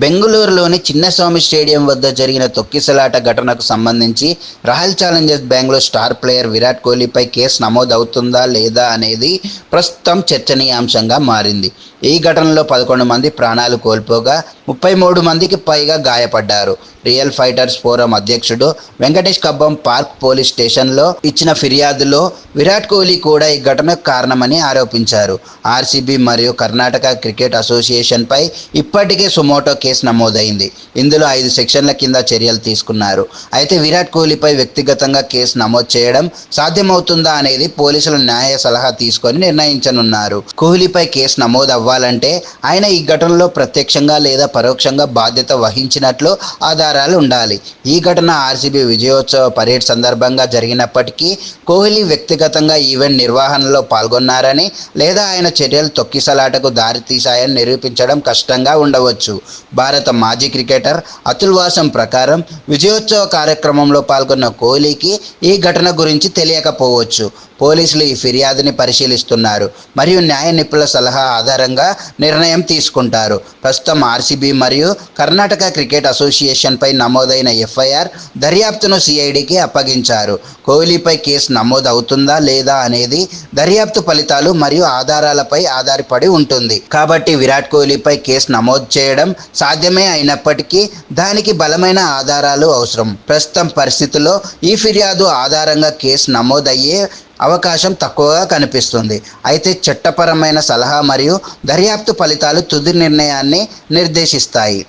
బెంగళూరులోని చిన్నస్వామి స్టేడియం వద్ద జరిగిన తొక్కిసలాట ఘటనకు సంబంధించి Royal Challengers Bengaluru star player Virat కోహ్లీపై కేసు నమోదవుతుందా లేదా అనేది ప్రస్తుతం చర్చనీయాంశంగా మారింది. ఈ ఘటనలో పదకొండు మంది ప్రాణాలు కోల్పోగా ముప్పై మూడు మందికి పైగా గాయపడ్డారు. రియల్ ఫైటర్స్ ఫోరం అధ్యక్షుడు వెంకటేష్ కబ్బం పార్క్ పోలీస్ స్టేషన్లో ఇచ్చిన ఫిర్యాదులో విరాట్ కోహ్లీ కూడా ఈ ఘటనకు కారణమని ఆరోపించారు. ఆర్సీబీ మరియు కర్ణాటక క్రికెట్ అసోసియేషన్పై ఇప్పటికే సుమోటో కేసు నమోదైంది. ఇందులో ఐదు సెక్షన్ల కింద చర్యలు తీసుకున్నారు. అయితే విరాట్ కోహ్లీపై వ్యక్తిగతంగా కేసు నమోదు చేయడం సాధ్యమవుతుందా అనేది పోలీసులు న్యాయ సలహా తీసుకొని నిర్ణయించనున్నారు. కోహ్లీపై కేసు నమోదు అవ్వాలంటే ఆయన ఈ ఘటనలో ప్రత్యక్షంగా లేదా పరోక్షంగా బాధ్యత వహించినట్లు ఆధారాలు ఉండాలి. ఈ ఘటన ఆర్సీబీ విజయోత్సవ పరేడ్ సందర్భంగా జరిగినప్పటికీ కోహ్లీ వ్యక్తిగతంగా ఈవెంట్ నిర్వహణలో పాల్గొన్నారని లేదా ఆయన చర్యలు తొక్కిసలాటకు దారితీశాయని నిరూపించడం కష్టంగా ఉండవచ్చు. భారత మాజీ క్రికెటర్ అతుల్ వాసం ప్రకారం విజయోత్సవ కార్యక్రమంలో పాల్గొన్న కోహ్లీకి ఈ ఘటన గురించి తెలియకపోవచ్చు. పోలీసులు ఈ ఫిర్యాదుని పరిశీలిస్తున్నారు. మరియు న్యాయ నిపుణుల సలహా ఆధారంగా నిర్ణయం తీసుకుంటారు. ప్రస్తుతం ఆర్సీబీ మరియు కర్ణాటక క్రికెట్ అసోసియేషన్పై నమోదైన ఎఫ్ఐఆర్ దర్యాప్తును సిఐడికి అప్పగించారు. కోహ్లీపై కేసు నమోదు అవుతుందా లేదా అనేది దర్యాప్తు ఫలితాలు మరియు ఆధారాలపై ఆధారపడి ఉంటుంది. కాబట్టి విరాట్ కోహ్లీపై కేసు నమోదు చేయడం సాధ్యమే అయినప్పటికీ దానికి బలమైన ఆధారాలు అవసరం. ప్రస్తుతం పరిస్థితుల్లో ఈ ఫిర్యాదు ఆధారంగా కేసు నమోదయ్యే అవకాశం తక్కువగా కనిపిస్తుంది. అయితే చట్టపరమైన సలహా మరియు దర్యాప్తు ఫలితాలు తుది నిర్ణయాన్ని నిర్దేశిస్తాయి.